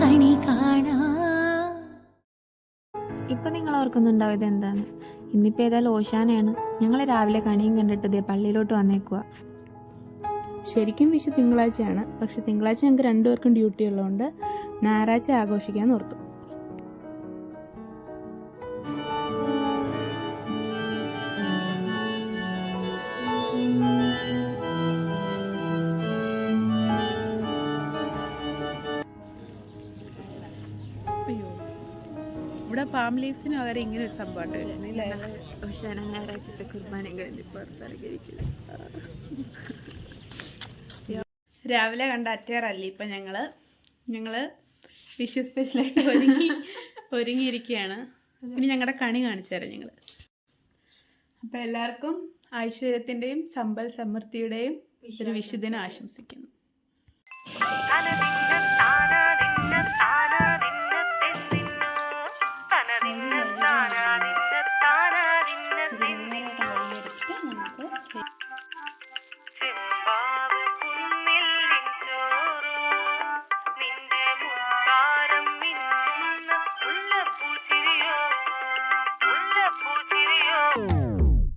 കണി കാണാ. ഇപ്പൊ നിങ്ങൾ ഓർക്കുന്നുണ്ടാവും ഇതെന്താണ് ഇന്നിപ്പോൾ ഏതായാലും ഓശാനയാണ്. ഞങ്ങൾ രാവിലെ കണിയും കണ്ടിട്ട് ഇതേ പള്ളിയിലോട്ട് വന്നേക്കുക ശരിക്കും വിഷു തിങ്കളാഴ്ചയാണ്. പക്ഷെ തിങ്കളാഴ്ച ഞങ്ങൾക്ക് രണ്ടുപേർക്കും ഡ്യൂട്ടി ഉള്ളതുകൊണ്ട് ഞായറാഴ്ച ആഘോഷിക്കാൻ ഓർത്തു ഇവിടെ പാം ലീവ്സിന് പകരം ഇങ്ങനെ ഒരു സംഭവം ഓശാന ഞായറാഴ്ചത്തെ കുർബാനയും കഴിഞ്ഞ് പുറത്തിറങ്ങിയിരിക്കുന്നു രാവിലെ കണ്ട അറ്റയറല്ലേ ഇപ്പം ഞങ്ങൾ ഞങ്ങൾ വിഷു സ്പെഷ്യലായിട്ട് ഒരുങ്ങി ഒരുങ്ങിയിരിക്കുകയാണ്. ഇനി ഞങ്ങളുടെ കണി കാണിച്ചു തരാം ഞങ്ങൾ അപ്പം എല്ലാവർക്കും ഐശ്വര്യത്തിന്റെയും സമ്പൽ സമൃദ്ധിയുടെയും ഒരു വിഷുദിനം ആശംസിക്കുന്നു.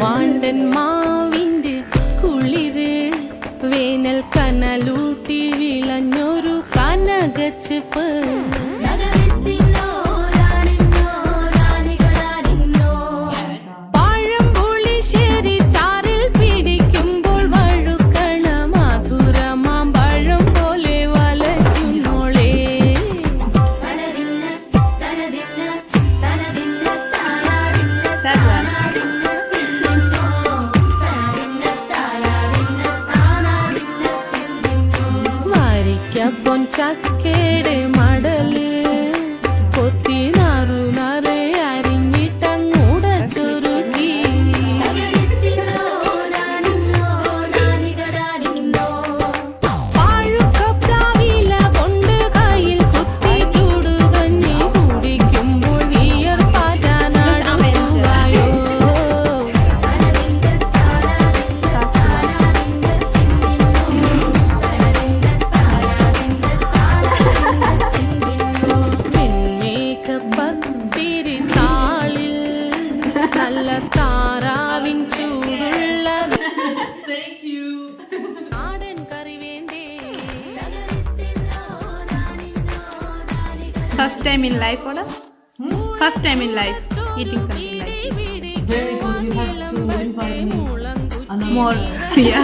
വാണ്ടൻ മാവിന്റെ കുളിര് വേനൽ കനലൂട്ടി വിളഞ്ഞൊരു കനകച്ചെപ്പ്. ചക്കേടെ മടൽ രാനികളാനിന്നോ ഫസ്റ്റ് ടൈം ഇൻ ലൈഫ് ഓടെ first time in life eating something life more yeah